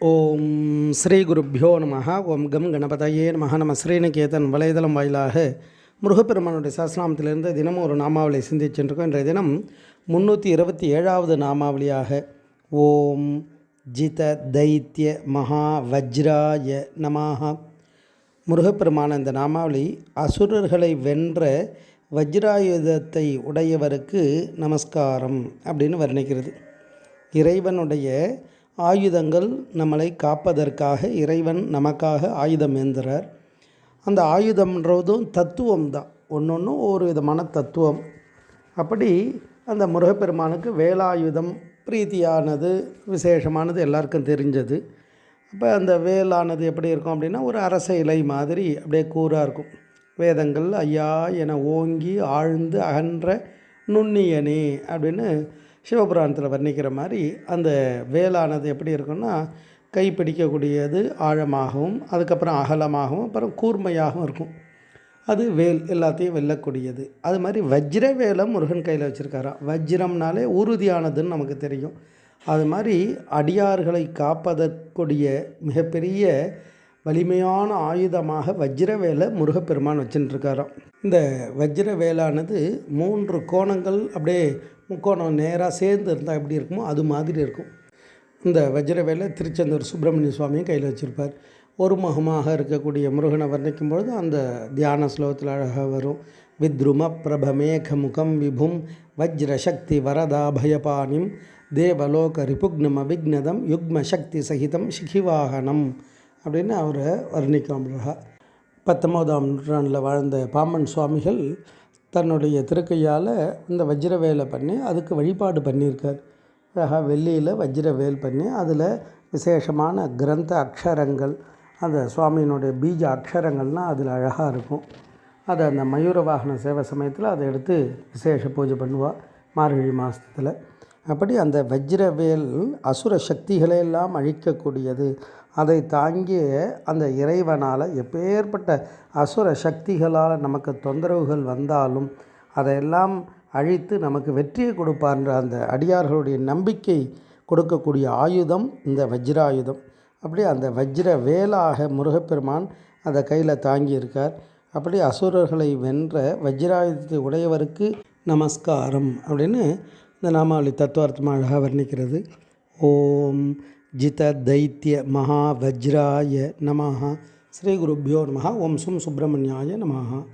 ஓம் ஸ்ரீ குருப்பியோ நம ஓம் கம் கணபதையே நம நம ஸ்ரீநிகேதன் வலைதளம் வாயிலாக முருகப்பெருமானுடைய சாஸ்திராமத்திலிருந்து தினமும் ஒரு நாமாவளி சிந்திச்சென்றிருக்கோம் இன்றைய தினம் முந்நூற்றி இருபத்தி ஏழாவது நாமாவளியாக ஓம் ஜித தைத்திய மகா வஜ்ராய நமாக முருகப்பெருமான இந்த நாமாவளி அசுரர்களை வென்ற வஜ்ராயுதத்தை உடையவருக்கு நமஸ்காரம் அப்படின்னு வர்ணிக்கிறது. இறைவனுடைய ஆயுதங்கள் நம்மளை காப்பதற்காக இறைவன் நமக்காக ஆயுதம் ஏந்துறார். அந்த ஆயுதம்ன்றதும் தத்துவம் தான் ஒன்று ஒன்றும் ஒரு விதமான தத்துவம். அப்படி அந்த முருகப்பெருமானுக்கு வேலாயுதம் பிரீத்தியானது விசேஷமானது எல்லாருக்கும் தெரிஞ்சது. அப்போ அந்த வேலானது எப்படி இருக்கும் அப்படின்னா ஒரு அரச இலை மாதிரி அப்படியே கூறாக இருக்கும். வேதங்கள் ஐயா என ஓங்கி ஆழ்ந்து அகன்ற நுண்ணியனே அப்படின்னு சிவபுராணத்தில் வர்ணிக்கிற மாதிரி அந்த வேலானது எப்படி இருக்குன்னா கை பிடிக்கக்கூடியது ஆழமாகவும் அதுக்கப்புறம் அகலமாகவும் அப்புறம் கூர்மையாகவும் இருக்கும். அது வேல் எல்லாத்தையும் வெல்லக்கூடியது. அது மாதிரி வஜ்ர வேலை முருகன் கையில் வச்சுருக்காராம். வஜ்ரம்னாலே உறுதியானதுன்னு நமக்கு தெரியும். அது மாதிரி அடியார்களை காப்பதற்குரிய மிகப்பெரிய வலிமையான ஆயுதமாக வஜ்ரவேலை முருகப்பெருமான் வச்சுட்டுருக்காராம் இந்த வஜ்ர வேலானது மூன்று கோணங்கள் அப்படியே முக்கோணம் நேராக சேர்ந்து இருந்தால் எப்படி இருக்குமோ அது மாதிரி இருக்கும். இந்த வஜ்ர வேலை திருச்செந்தூர் சுப்பிரமணிய சுவாமியும் கையில் வச்சுருப்பார். ஒரு முகமாக இருக்கக்கூடிய முருகனை வர்ணிக்கும் பொழுது அந்த தியான ஸ்லோகத்தில் அழகாக வரும். வித்ரும பிரபமேக முகம் விபும் வஜ்ர சக்தி வரதாபயபாணிம் தேவலோக ரிபுக்னம் அபிக்னதம் யுக்ம சக்தி சகிதம் சிகிவாகனம் அப்படின்னு அவரை வர்ணிக்கும் பத்தொம்போதாம் நூற்றாண்டில் வாழ்ந்த பாமன் சுவாமிகள் தன்னுடைய திருக்கையால் இந்த வஜ்ர வேலை பண்ணி அதுக்கு வழிபாடு பண்ணியிருக்கார். அழகாக வெள்ளியில் வஜ்ர வேல் பண்ணி அதில் விசேஷமான கிரந்த அக்ஷரங்கள் அந்த சுவாமியினுடைய பீஜ அக்ஷரங்கள்னால் அதில் அழகாக இருக்கும். அதை அந்த மயூர வாகன சேவை சமயத்தில் அதை எடுத்து விசேஷ பூஜை பண்ணுவாள் மார்கழி மாதத்தில். அப்படி அந்த வஜ்ரவேல் அசுர சக்திகளை எல்லாம் அழிக்கக்கூடியது. அதை தாங்கிய அந்த இறைவனால் எப்பேற்பட்ட அசுர சக்திகளால் நமக்கு தொந்தரவுகள் வந்தாலும் அதையெல்லாம் அழித்து நமக்கு வெற்றியை கொடுப்பார்ன்ற அந்த அடியார்களுடைய நம்பிக்கை கொடுக்கக்கூடிய ஆயுதம் இந்த வஜ்ராயுதம். அப்படி அந்த வஜ்ர வேலாக முருகப்பெருமான் அதை கையில் தாங்கியிருக்கார். அப்படி அசுரர்களை வென்ற வஜ்ராயுதத்தை உடையவருக்கு நமஸ்காரம் அப்படின்னு இந்த நாமாவளி தத்துவார்த்தமாக அழகாக வர்ணிக்கிறது. ஓம் ஜித தைத்திய மகா வஜ்ராய நமஹா. ஸ்ரீ குருப்பியோ நமஹா. ஓம் சும் சுப்பிரமணியாய நமஹா.